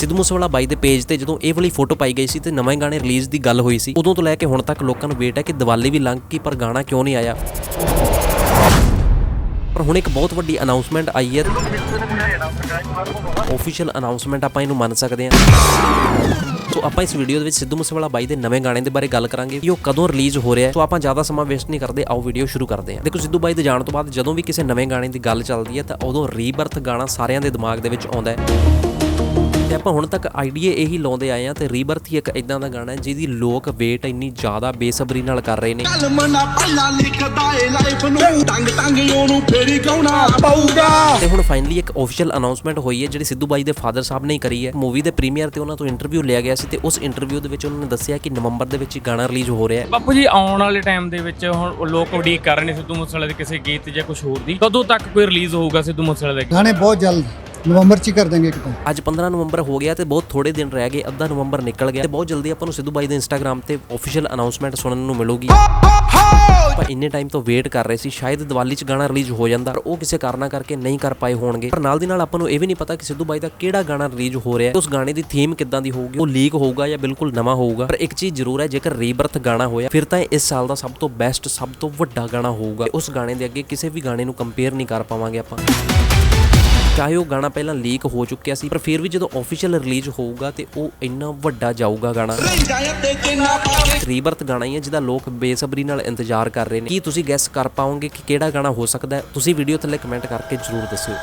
ਸਿੱਧੂ ਮੂਸੇਵਾਲਾ ਬਾਈ ਦੇ ਪੇਜ ਤੇ ਜਦੋਂ ਇਹ ਵਾਲੀ ਫੋਟੋ ਪਾਈ ਗਈ ਸੀ ਤੇ ਨਵੇਂ ਗਾਣੇ ਰਿਲੀਜ਼ ਦੀ ਗੱਲ ਹੋਈ ਸੀ, ਉਦੋਂ ਤੋਂ ਲੈ ਕੇ ਹੁਣ ਤੱਕ ਲੋਕਾਂ ਨੂੰ ਵੇਟ ਹੈ ਕਿ ਦੀਵਾਲੀ ਵੀ ਲੰਘ ਗਈ, ਪਰ ਗਾਣਾ ਕਿਉਂ ਨਹੀਂ ਆਇਆ? ਪਰ ਹੁਣ ਇੱਕ ਬਹੁਤ ਵੱਡੀ ਅਨਾਉਂਸਮੈਂਟ ਆਈ ਹੈ। ਆਫੀਸ਼ੀਅਲ ਅਨਾਉਂਸਮੈਂਟ ਆਪਾਂ ਇਹਨੂੰ ਮੰਨ ਸਕਦੇ ਹਾਂ। ਸੋ ਆਪਾਂ ਇਸ ਵੀਡੀਓ ਦੇ ਵਿੱਚ ਸਿੱਧੂ ਮੂਸੇਵਾਲਾ ਬਾਈ ਦੇ ਨਵੇਂ ਗਾਣੇ ਦੇ ਬਾਰੇ ਗੱਲ ਕਰਾਂਗੇ ਕਿ ਉਹ ਕਦੋਂ ਰਿਲੀਜ਼ ਹੋ ਰਿਹਾ ਹੈ। ਸੋ ਆਪਾਂ ਜ਼ਿਆਦਾ ਸਮਾਂ ਵੇਸਟ ਨਹੀਂ ਕਰਦੇ, ਆਓ ਵੀਡੀਓ ਸ਼ੁਰੂ ਕਰਦੇ ਹਾਂ। ਦੇਖੋ, ਸਿੱਧੂ ਬਾਈ ਦੇ ਜਾਣ ਤੋਂ ਬਾਅਦ ਜਦੋਂ ਵੀ ਕਿਸੇ ਨਵੇਂ ਗਾਣੇ ਦੀ ਗੱਲ ਚੱਲਦੀ ਹੈ ਤਾਂ ਉਦੋਂ ਰੀਬਰਥ ਗਾਣਾ ਸਾਰਿਆਂ ਦੇ ਦਿਮਾਗ ਦੇ ਵਿੱਚ ਆਉਂਦਾ ਹੈ। ਤੇ ਆਪਾਂ ਹੁਣ ਤੱਕ ਆਈਡੀਆ ਇਹੀ ਲਾਉਂਦੇ ਆਏ ਆ ਤੇ ਰੀਬਰਥ ਹੀ ਇੱਕ ਇਦਾਂ ਦਾ ਗਾਣਾ ਹੈ ਜਿਹਦੀ ਲੋਕ ਵੇਟ ਇੰਨੀ ਜ਼ਿਆਦਾ ਬੇਸਬਰੀ ਨਾਲ ਕਰ ਰਹੇ ਨੇ। ਕਲਮ ਨਾ ਪਹਿਲਾਂ ਲਿਖਦਾ ਏ ਲਾਈਫ ਨੂੰ। ਟੰਗ ਟੰਗ ਉਹਨੂੰ ਫੇਰੀ ਗਾਉਣਾ ਪਊਗਾ। ਤੇ ਹੁਣ ਫਾਈਨਲੀ ਇੱਕ ਆਫੀਸ਼ੀਅਲ ਅਨਾਉਂਸਮੈਂਟ ਹੋਈ ਹੈ ਜਿਹੜੀ ਸਿੱਧੂ ਬਾਈ ਦੇ ਫਾਦਰ ਸਾਹਿਬ ਨੇ ਹੀ ਕਰੀ ਹੈ। ਮੂਵੀ ਦੇ ਪ੍ਰੀਮੀਅਰ ਤੇ ਉਹਨਾਂ ਤੋਂ ਇੰਟਰਵਿਊ ਲਿਆ ਗਿਆ ਸੀ ਤੇ ਉਸ ਇੰਟਰਵਿਊ ਦੇ ਵਿੱਚ ਉਹਨਾਂ ਨੇ ਦੱਸਿਆ ਕਿ ਨਵੰਬਰ ਦੇ ਵਿੱਚ ਹੀ ਗਾਣਾ ਰਿਲੀਜ਼ ਹੋ ਰਿਹਾ ਹੈ। ਬਾਪੂ ਜੀ ਆਉਣ ਵਾਲੇ ਟਾਈਮ ਦੇ ਵਿੱਚ ਹੁਣ ਲੋਕ ਉਡੀਕ ਕਰ ਰਹੇ ਨੇ ਸਿੱਧੂ ਮੂਸੇਵਾਲੇ ਦੇ ਕਿਸੇ ਗੀਤ ਜਾਂ ਕੁਝ ਹੋਰ ਦੀ। ਕਦੋਂ ਤੱਕ ਕੋਈ ਰਿਲੀਜ਼ ਹੋਊਗਾ ਸਿੱਧੂ ਮੂਸੇਵਾਲੇ ਦਾ ਗਾਣੇ ਬਹੁਤ ਜਲਦ। ਨਵੰਬਰ ਚ ਹੀ ਕਰ ਦਾਂਗੇ ਇੱਕ ਤਾਂ। ਅੱਜ 15 ਨਵੰਬਰ ਹੋ ਗਿਆ ਤੇ ਬਹੁਤ ਥੋੜੇ ਦਿਨ ਰਹਿ ਗਏ ਅੱਧਾ ਨਵੰਬਰ ਨਿਕਲ ਗਿਆ ਤੇ ਬਹੁਤ ਜਲਦੀ ਆਪਾਂ ਨੂੰ ਸਿੱਧੂ ਬਾਈ ਦੇ ਇੰਸਟਾਗ੍ਰam ਤੇ ਆਫੀਸ਼ੀਅਲ ਅਨਾਉਂਸਮੈਂਟ ਸੁਣਨ ਨੂੰ ਮਿਲੂਗੀ। ਆਪਾਂ ਇੰਨੇ ਟਾਈਮ ਤੋਂ ਵੇਟ ਕਰ ਰਹੇ ਸੀ ਸ਼ਾਇਦ ਦੀਵਾਲੀ 'ਚ ਗਾਣਾ ਰਿਲੀਜ਼ ਹੋ ਜਾਂਦਾ ਪਰ ਉਹ ਕਿਸੇ ਕਾਰਨਾਂ ਕਰਕੇ ਨਹੀਂ ਕਰ ਪਾਏ ਹੋਣਗੇ। ਪਰ ਨਾਲ ਦੀ ਨਾਲ ਆਪਾਂ ਨੂੰ ਇਹ ਵੀ ਨਹੀਂ ਪਤਾ ਕਿ ਸਿੱਧੂ ਬਾਈ ਦਾ ਕਿਹੜਾ ਗਾਣਾ ਰਿਲੀਜ਼ ਹੋ ਰਿਹਾ ਹੈ ਉਸ ਗਾਣੇ ਦੀ ਥੀਮ ਕਿੱਦਾਂ ਦੀ ਹੋਊਗੀ ਉਹ ਲੀਕ ਹੋਊਗਾ ਜਾਂ ਬਿਲਕੁਲ ਨਵਾਂ ਹੋਊਗਾ। ਪਰ ਇੱਕ ਚੀਜ਼ ਜ਼ਰੂਰ ਹੈ ਜੇਕਰ ਰੀਬਰਥ ਗਾਣਾ ਹੋਇਆ ਫਿਰ ਤਾਂ ਇਸ ਸਾਲ ਦਾ ਸਭ ਤੋਂ ਬੈਸਟ ਸਭ ਤੋਂ ਵੱਡਾ ਗਾਣਾ ਹੋਊਗਾ। ਉਸ ਗਾਣੇ ਦੇ ਅੱਗੇ ਕਿਸੇ ਵੀ ਗਾਣੇ ਨੂੰ ਕੰਪੇਅਰ ਨਹੀਂ ਕਰ ਪਾਵਾਂਗੇ ਆਪਾਂ। ਚਾਹੇ ਉਹ ਗਾਣਾ ਪਹਿਲਾਂ ਲੀਕ ਹੋ ਚੁੱਕਿਆ ਸੀ, ਪਰ ਫਿਰ ਵੀ ਜਦੋਂ ਆਫੀਸ਼ੀਅਲ ਰਿਲੀਜ਼ ਹੋਊਗਾ ਤੇ ਉਹ ਇੰਨਾ ਵੱਡਾ ਜਾਊਗਾ ਗਾਣਾ। ਰਹਿੰਦਾ ਰੀਬਰਥ ਗਾਣਾ ਹੀ ਹੈ ਜਿਹਦਾ ਲੋਕ ਬੇਸਬਰੀ ਨਾਲ ਇੰਤਜ਼ਾਰ ਕਰ ਰਹੇ ਨੇ। ਕੀ ਤੁਸੀਂ ਗੈਸ ਕਰ ਪਾਓਗੇ ਕਿ ਕਿਹੜਾ ਗਾਣਾ ਹੋ ਸਕਦਾ ਹੈ? ਤੁਸੀਂ ਵੀਡੀਓ ਥੱਲੇ ਕਮੈਂਟ ਕਰਕੇ ਜਰੂਰ ਦੱਸਿਓ।